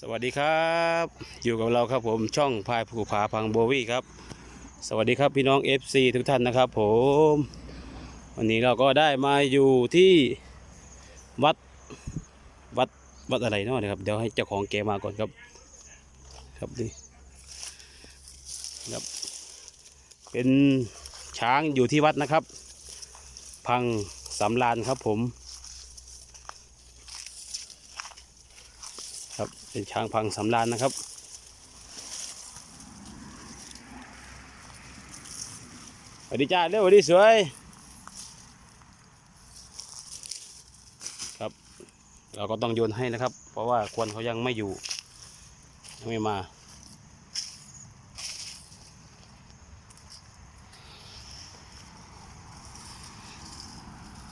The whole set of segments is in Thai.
สวัสดีครับ อยู่กับเราครับผมช่องพายภูผาพังโบวี่ครับ สวัสดีครับพี่น้อง FC ทุกท่านนะครับผม วันนี้เราก็ได้มาอยู่ที่วัดวัดวัดอะไรเนาะนะครับ เดี๋ยวให้เจ้าของแกมาก่อนครับ ครับนี่ครับ เป็นช้างอยู่ที่วัดนะครับ พังสำลานครับผม ครับเป็นช้างพังสำรานนะครับ สวัสดีจ้าเร็วสวัสดีสวย ครับ เราก็ต้องโยนให้นะครับ เพราะว่าควนเขายังไม่อยู่ ยังไม่มา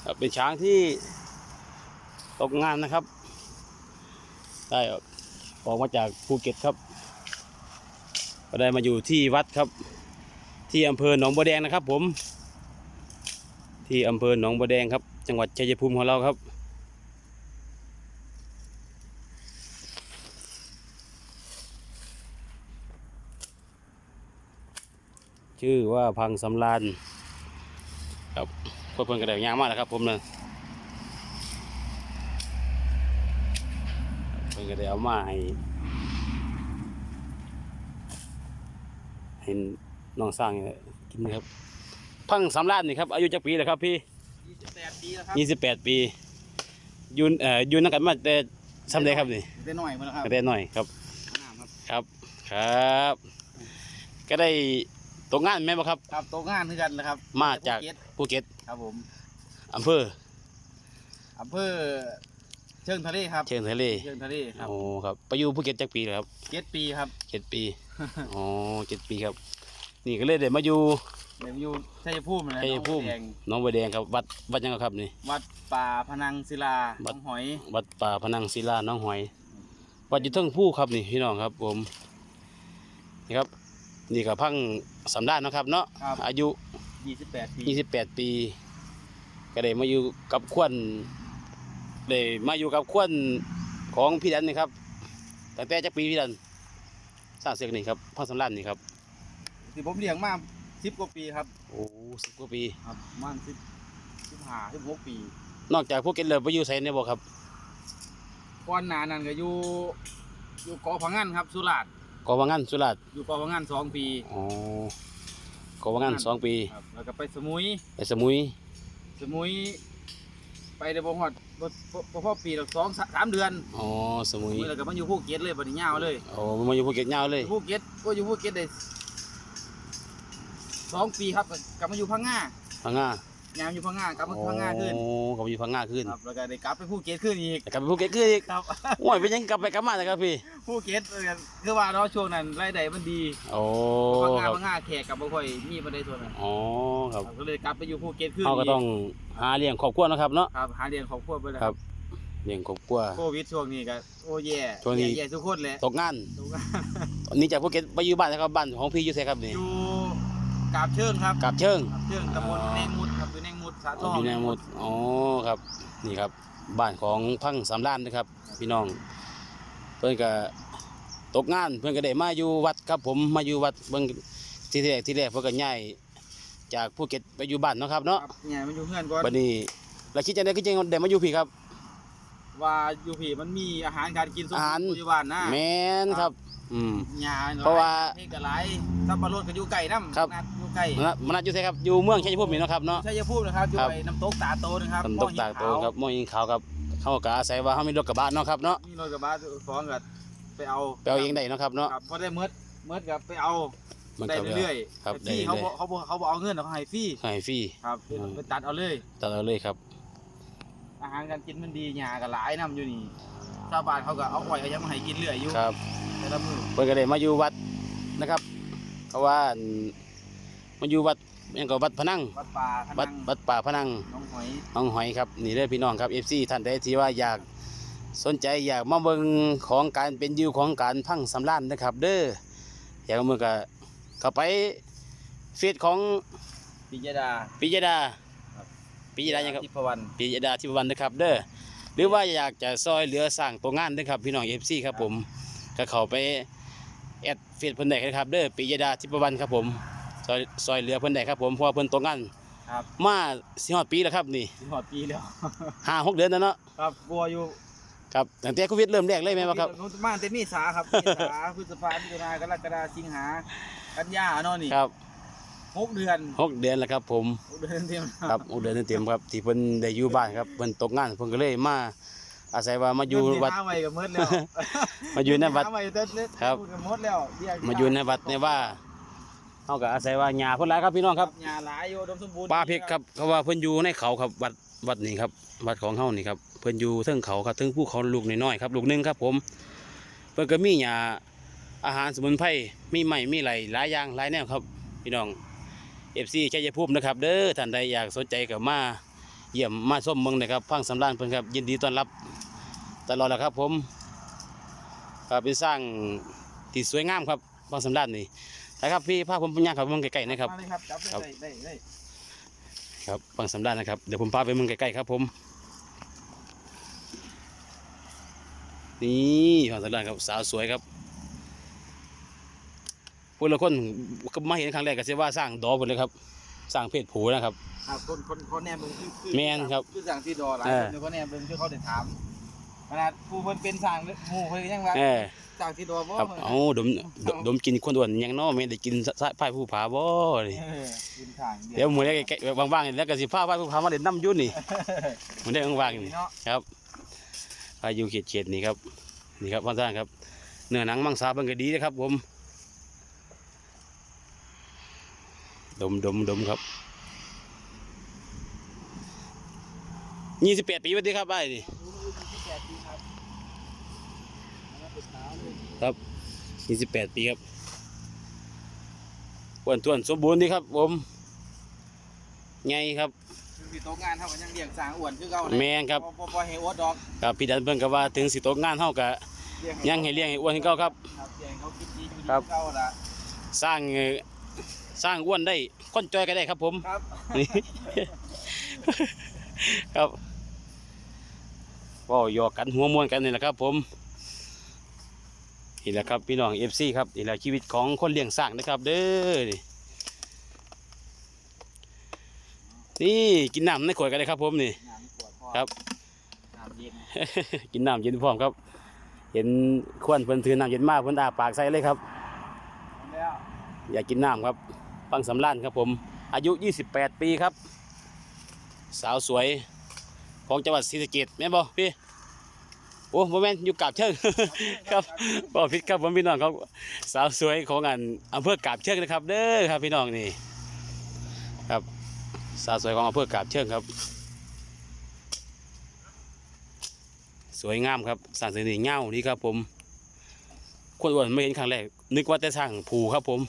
ครับเป็นช้างที่ตกงานนะครับ ได้ออกมาจากภูเก็ตครับก็ได้มาอยู่ที่วัดครับ ที่อำเภอหนองบัวแดงนะครับ ผม ที่อำเภอหนองบัวแดงครับ จังหวัดชัยภูมิของเราครับชื่อว่าพังสำรานครับเพื่อนกระเดียวยางมากนะครับผมเลย เพิ่ นก็ได้เอามาให้เห็นน้องสร้างนี่แหละกินนะครับพังสำรานนี่ครับอายุจักปีแล้วครับพี่28ปีแล้วครับยี่สิบแปดปีอยุนเอ่ออยุนนักกันมาแต่สำเร็จครับนี่ได้หน่อยมาแล้วครับก็ได้หน่อยครับน้ำครับครับครับ ก็ได้ตกงานแม่นบ่ครับครับโตะงานคือกันนะครับ มาจากภูเก็ตภูเก็ตครับผมอำเภออำเภอ เชิงทะเลครับ เชียงทะเลเชิงทะเลครับโอ้ครับไปอยู่ภูเก็ตจักปีแล้วครับเจ็ดปีครับเจ็ดปีอ๋อเจ็ดปีครับ นี่ก็เลยได้มาอยู่เดี๋ยวอยู่ชัยภูมินะชัยภูมิหนองบัวแดงหน้องบัวแดงครับวัดวัดยังครับนี่ วัดป่าพนังศิลาวัดน้องหอย วัดป่าพนังศิลาน้องหอย วัดอยู่เทิงผู้ครับนี่พี่น้องครับผมนี่ครับ นี่กับพังสำดานเนาะครับเนาะครับอายุ 28 ปี 28 ปี ก็ได้มาอยู่กับขวัญ ได้มาอยู่กับขวัญของพี่ดันนี่ครับตั้งแต่จักปีพี่ดันสร้างเสือกนี่ครับพังสำดานนี่ครับที่ผมเลี้ยงมา10กว่าปีครับโอ้สิบกว่าปีครับประมัน10 15 16ปี นอกจากพวกเกตเลยไปอยู่ไสเนี่ยบ่ครับก่อนหน้านั้นก็อยู่อยู่เกาะพังงานครับสุราษฎร์กอวังงานสุราษฎร์อยู่เกาะพังงานสองปีอ๋อกอวังงานสองปีครับแล้วก็ไปสมุยไปสมุย สมุย ไปได้บ่ฮอดบ่บ่บ่พอปีหรอกสองสาสามเดือนอ๋อสมุยมื้อแล้วก็มาอยู่ภูเก็ตเลยบัดนี้ยาวเลยโอ้มาอยู่ภูเก็ตยาวเลยภูเก็ตก็อยู่ภูเก็ตได้สองปีครับก็กลับมาอยู่พังงาพังงา ยามอยู่พังงากลับมาพังงาขึ้นโอ้กลับมาอยู่พังงาขึ้นครับแล้วก็ได้กลับไปภูเก็ตขึ้นอีกแต่กลับไปภูเก็ตขึ้นอีกครับโอ้ยเป็นยังกลับไปกลับมาเลยครับพี่ภูเก็ตเออคือว่าเนาะช่วงนั้นรายได้มันดีโอ้พังงาครับพังงาแขกกับบ่ค่อยมีบ่ได้ส่วนนั้นอ๋อครับครับก็เลยกลับไปอยู่ภูเก็ตขึ้นเขาก็ต้องหาเลี้ยงครอบครัวเนาะครับเนาะครับหาเลี้ยงครอบครัวไปแล้วครับเลี้ยงครอบครัวโควิดช่วงนี้ก็โอ้แย่ช่วงนี้แย่ทุกคนแหละตกงานทุกคนตอนนี้จากภูเก็ตไปอยู่บ้านนะครับบ้านของพี่อยู่ไสครับนี่อยู่กาบเชิงครับกาบเชิงกาบเชิงตำบลแนงมุดครับอยู่แนงมุด สาทอ๋อองอยู่ในหมดอ๋อครับ นี่ครับ บ้านของพังสามล้านนะครับ พี่น้อง เพื่อนก็ตกงานเพื่อนก็ได้มาอยู่วัดครับผมมาอยู่วัดเบิ่งที่แรกที่แรกเพื่อนก็ย้ายจากภูเก็ตไปอยู่บ้านเนาะครับเนาะครับเนี่ยมันอยู่เพื่อนก่อนบัดนี้เราคิดจังได๋ก็จังได้มาอยู่พี่ครับ ว่าอยู่พี่มันมีอาหารการกินสมอาหารปัจจุบันนะแม่นครับ อืมหญ้าเพราะว่าเฮ็ดกะหลายสับปะรดก็อยู่ใกล้น้ำครับ นัดอยู่ใกล้มันมันน่าอยู่ไสครับอยู่เมืองชัยภูมินี่เนาะครับเนาะ ชัยภูมินะครับอยู่ครับไอ้น้ำตกตาโตนะครับตำตกตากโตครับมอยิงขาวครับเขาก็อาศัยว่าเฮามีรถกระบะเนาะครับเนาะมีรถกระบะฟ้องกับไปเอาไปเอาเองได้เนาะครับเนาะครับพอได้เมิดเมิดกับไปเอามันได้ก็เรื่อยครับแต่ที่ได้เขาเรื่บออยกเขาบอกเขาบอกเอาเงินเขาให้ฟรีให้ฟรีครับอืมไปตัดเอาเลย ตัดเอาเลยครับอาหารการกินมันดีหญ้าก็หลายน้ำอยู่นี่ชาวบ้านเขาก็เอาอ้อยเขายังมาให้กินเรื่อยอยู่ครับ แต่ละมื้อเพิ่นก็ได้มาอยู่วัดนะครับเพราะว่าอั่นมาอยู่วัดหยังก็วัดพนังวัดป่าพวันัดงวัดป่าพนังน้องหอยหนองหอยครับนี่เด้อพี่น้องครับ FC ท่านใดที่ว่าอยากสนใจอยากมาเบิ่งของการเป็นอยู่ของการพังสำรานนะครับ เด้ออยากมาเบิ่งก็เข้าไปเฟซของปิยดา ปิยดาครับ ปิยดาหยังครับทิพวรรณปิยดาทิพวรรณนะครับ เด้อหรือว่าอยากจะซอยเหลือสร้างตัวงานนะครับ พี่น้อง FC ครับผม ก็เข้าไปแอดเฟซเพิ่นได้ครับเด้อปิยดาทิพวรรณครับผมซอยซอยเหลือเพิ่นได้ครับผมเพราะว่าเพิ่นตกงานครับ มาสิฮอดปีแล้วครับนี่สิหอดปีแล้ว ห้าหกเดือนแล้วเนาะครับกลัวอยู่ครับตั้งแต่โควิดเริ่มแรกเลยแม่นบ่ครับนู้นมาแต่เมีสาครับ เมษาพฤษภามิถุนากรกฎาสิงหากันยาเนาะนี่ครับหกเดือนหกเดือนแล้วครับผม หกเดือนเต็มครับหกเดือนเต็มๆครับที่เพิ่นได้อยู่บ้านครับเพิ่นตกงานเพิ่นก็เลยมา อาศัยว่ามาอยู่เงินที่วัดหาไว้กับเมิดแล้ว มาอยู่ในวัด หาไว้แต่เล็ดครับ พูดกับหมดแล้วเบี้มาอยู่ในวัดในว่าเฮาก็อาศัยว่าหญ้าเพิ่นหลายครับพี่น้องครับหญ้าหลายอยู่อุดมสมบูรณ์ป่าเพกครับเขาว่าเพิ่นอยู่ในเขาครับวัดวัดนี่ครับ วัดของเฮานี่ครับเพิ่นอยู่เทิงเขาครับเทิงภูเขาลูกน้อยๆครับลูกหนึงครับผม เพิ่นก็มีหญ้าอาหารสมุนไพรมีไม้มีไหลหลายอย่างหลายแนวครับ พี่น้อง FC ชัยภูมินะครับ เด้อท่านใดอยากสนใจก็มาเยี่ยมมาชมเมืองนะครับพังสำราญเพิ่นครับยินดีต้อนรับ ตลอดแหละครับ ผมก็เป็นสร้างที่สวยงามครับพังสำราญนี่นะครับพี่พาผมไปย่างครับเมืองใกล้ๆนะครับ มาเลยครับจับครับ ได้ได้ได้ครับฟังสำราญนะครับเดี๋ยวผมพาไปเมืองใกล้ๆครับผมนี่ฟังสำราญครับสาวสวยครับพวกเราคนก็มาเห็นครั้งแรกก็เสียว่าสร้างดอหมดเลยครับ สร้างเพศผูนะครับ ครับคนคนคนแนมเบิ่งคือคือแม่นครับคือสั่งที่ดอหลายเอคอ นเดี๋ยวคนแนมเบิ่งคือเขาได้ถามข นาดผู้เพิ่นเป็นสั่งหมู่เพิ่นยังว่าเออสั่งที่ดอบ่ครับเอาดมดมดมกินคนอ้วนยังเน้อไม่ได้กินสายพายผู้ผาบ่นี่เออกินสั่งเดี๋ยวมือได้ใกล้ๆว่างๆนี่แล้วก็สิพาพายผู้ผามาเล่นน้ำอยุ่นนี่มือได้ว่างๆนี่เนาะครับพายุเขียดเขียดๆนี่ครับนี่ครับพ่อสร้างครับ เนื้อหนังมังสาเบิ่งก็ดีนะครับผมดมดมดมครับยี่สิบแปดปีวันดีครับไอ้นี่ ครับยี่สิบแปดปีครับอ้วนท้วนสมบูรณ์ดีครับผมไงครับคือสิโตะงานเท่ากันยังเลี้ยงสร้างอ้วนคือเก่าแม่นครับบ่บ่บ่ให้อวดดอกครับพี่ดันเพิ่นก็ว่าถึงสิตกงานเฮาก็เลี้ยยังให้เลี้ยงให้อ้วนคือเก่าครับครับเลี้ยงเขากินดีอยู่ดีครับคือเก่าล่ะสร้างเอ่อสร้างอ้วนได้คนจอยก็ได้ครับผมครับนี่ครับก็หยอกกันหัวมวนกันนี่แหละครับผม นี่แหละครับพี่น้องเอฟซีครับนี่แหละชีวิตของคนเลี้ยงสร้างนะครับ เด้อนี่นี่กินน้ำในขวดกันเลยครับ ผมนี่น้ำปวดพ่อครับน้ำเย็นกินน้ำเย็นพร้อมครับ เห็นควนเพิ่นถือน้ำเย็นมากเพิ่นอาปากใส่เลยครับแล้วอยากกินน้ำครับฟังสำรานครับผม อายุ 28 ปีครับ สาวสวยของจังหวัดศรีสะเกษแม่นบ่พี่ โอ้โมแมนอยู่กาบเชิง ครับบ่ผิดครับผมพี่น้องครับสาวสวยของอันอำเภอกาบเชิงนะครับ เด้อครับพี่น้องนี่ครับสาวสวยของอำเภอกาบเชิงครับ สวยงามครับสางเสน่ห์เงาดีครับผมคนอ้วนไม่เห็นครั้งแรกนึกว่าแต่สร้างผูครับผม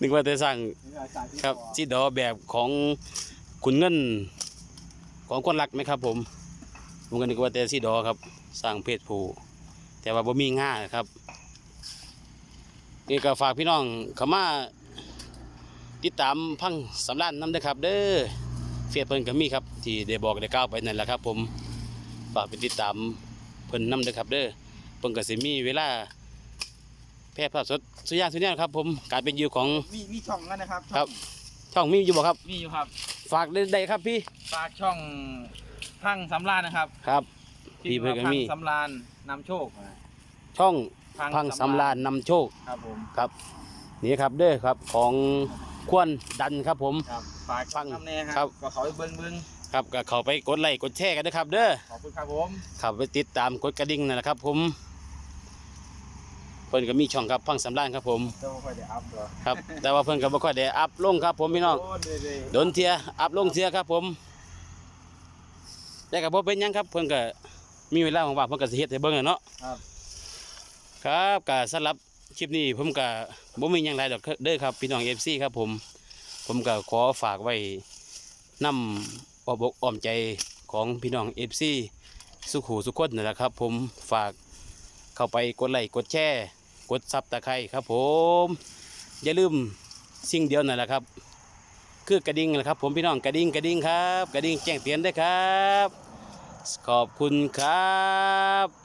นึกว่าแต่สร้างครับจีดอแบบของขุนเงินของคนรักไหมครับผม ผมก็นึกว่าแต่ซีดอครับ สร้างเพศผู้แต่ว่าบ่มีง่าครับ นี่ก็ฝากพี่น้องเขามาติดตามพังสำรานน้ำเด้อครับ เด้อเฟียเพิ่นก็มีครับ ที่ได้บอกได้กล่าวไปนั่นแหละครับ ผมฝากไปติดตามเพิ่นน้ำเด้อครับ เด้อเพิ่นก็สิมีเวลาแพร่ภาพสดสุดอยางสุดแนวครับ ผมการเป็นอยู่ของ มีมีช่องแล้วนะครับครับ ช่องมีอยู่บ่ครับ มีอยู่ครับ ฝากได้ครับพี่ ฝากช่อง พังสำรานนะครับครับ พี่เพิ่นก็มี พังสำรานนำโชคช่องพังสำรานนำโชคครับผมครับ นี่ครับเด้อครับของควนดันครับผมครับฝากฟัฟังงน้ำแน่คครัรับบก็เขาไปเบิ้งเบิ้งครับก็เข้าไปกดไลค์กดแชร์กันนะครับ เด้อขอบคุณครับผมเข้าไปติดตามกดกระดิ่งนั่นแหละครับ ผมเพิ่นก็มีช่องครับพังสำรานครับผมเจ้าค่อยได้อัพเหรอครับแต่ว่าเพิ่นก็บ่ค่อยได้อัพลงครับ ผมพี่น้องโเด้เด้โดนเทียอัพลงเทียครับผม แต่ก็บ่เป็นหยังครับเพิ่นก็มีเวลาว่างๆเพิ่นก็สิเฮ็ดให้เบิ่งอะเนาะครับ ครับก็สำหรับคลิปนี้ผมก็บ่มีหยังไรดอกเด้อครับพี่น้อง FC ครับผม ผมก็ขอฝากไว้นำอ้อมอกอ้อมใจของพี่น้อง FC สุขหูสุขคนนั่นแหละครับ ผมฝากเข้าไปกดไลค์กดแชร์ กดซับตะไคร้ครับผม อย่าลืมสิ่งเดียวนั่นแหละครับ คือกระดิ่งนะครับ ผมพี่น้องกระดิ่งกระดิ่งครับ กระดิ่งแจ้งเตือนด้วยครับ ขอบคุณครับ